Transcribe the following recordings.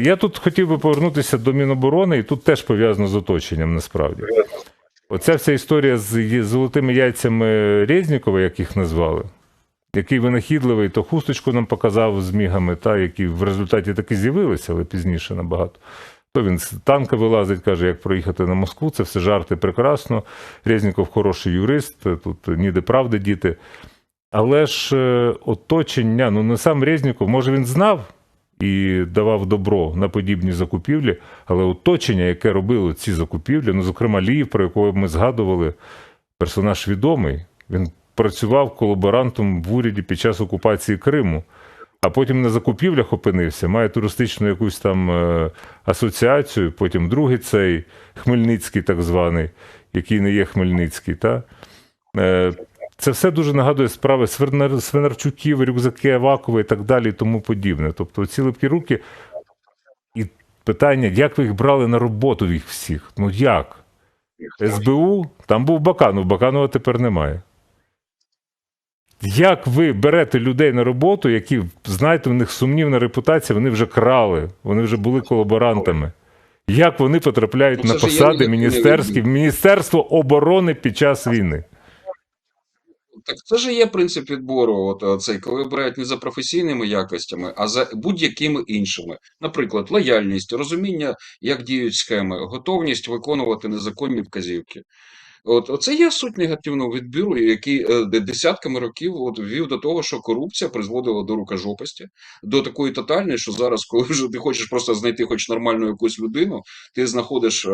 Я тут хотів би повернутися до Міноборони, і тут теж пов'язано з оточенням насправді. Оця вся історія з золотими яйцями Резнікова, як їх назвали, який винахідливий, то хусточку нам показав з мігами, та, які в результаті таки з'явилися, але пізніше набагато. То він з танка вилазить, каже, як проїхати на Москву, це все жарти прекрасно. Резніков хороший юрист, тут ніде правди діти. Але ж е, оточення, ну не сам Резніков, може він знав і давав добро на подібні закупівлі, але оточення, яке робило ці закупівлі, ну, зокрема, Ліїв, про якого ми згадували, персонаж відомий, він працював колаборантом в уряді під час окупації Криму, а потім на закупівлях опинився, має туристичну якусь там е, асоціацію, потім другий цей Хмельницький, так званий, який не є Хмельницький. Та? Це все дуже нагадує справи Свинар- Свинарчуків, рюкзаки Авакова і так далі, і тому подібне. Тобто ці липкі руки. І питання, як ви їх брали на роботу їх всіх? Ну як? СБУ, там був Баканов, Баканова тепер немає. Як ви берете людей на роботу, які, знаєте, в них сумнівна репутація, вони вже крали, вони вже були колаборантами. Як вони потрапляють Ну, на посади міністерські, в Міністерство оборони під час війни? Так це ж є принцип відбору. От е, цей, коли обирають не за професійними якостями, а за будь-якими іншими. Наприклад, лояльність, розуміння, як діють схеми, готовність виконувати незаконні вказівки. От оце є суть негативного відбіру, який е, десятками років от вів до того, що корупція призводила до рукожопості, до такої тотальної, що зараз, коли вже ти хочеш просто знайти хоч нормальну якусь людину, ти знаходиш е,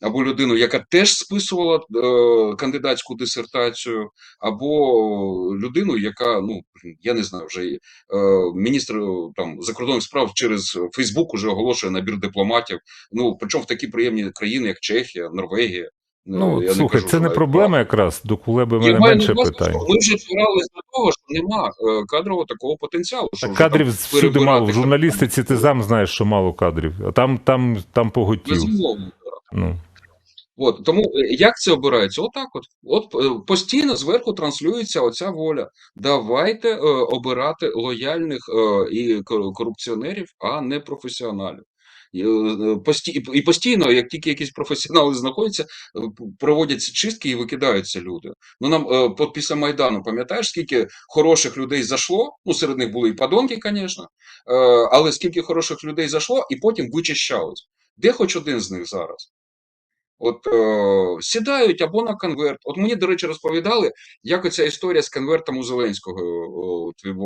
або людину, яка теж списувала е, кандидатську дисертацію, або людину, яка, ну я не знаю, вже е, міністр е, там закордонних справ через Фейсбук уже оголошує набір дипломатів. Ну причому в такі приємні країни, як Чехія, Норвегія. Ну, я слухай, кажу, це не проблема якраз, до Кулеби мене менше питань. Ми вже збиралися до того, що нема кадрового такого потенціалу. Що Так кадрів всюди мало. В журналістиці ти сам знаєш, що мало кадрів, а там, там, там поготів. Безумовно. Ну. От тому е, як це обирається? Отак, от от е, постійно зверху транслюється оця воля. Давайте е, обирати лояльних е, і корупціонерів, а не професіоналів. І, е, і постійно, як тільки якісь професіонали знаходяться, проводяться чистки і викидаються люди. Ну нам е, після Майдану, пам'ятаєш, скільки хороших людей зайшло? Ну, серед них були і подонки, звісно, але скільки хороших людей зайшло, і потім вичищались. Де хоч один з них зараз? От е, сідають або на конверт. От мені, до речі, розповідали, як оця історія з конвертом у Зеленського е, от,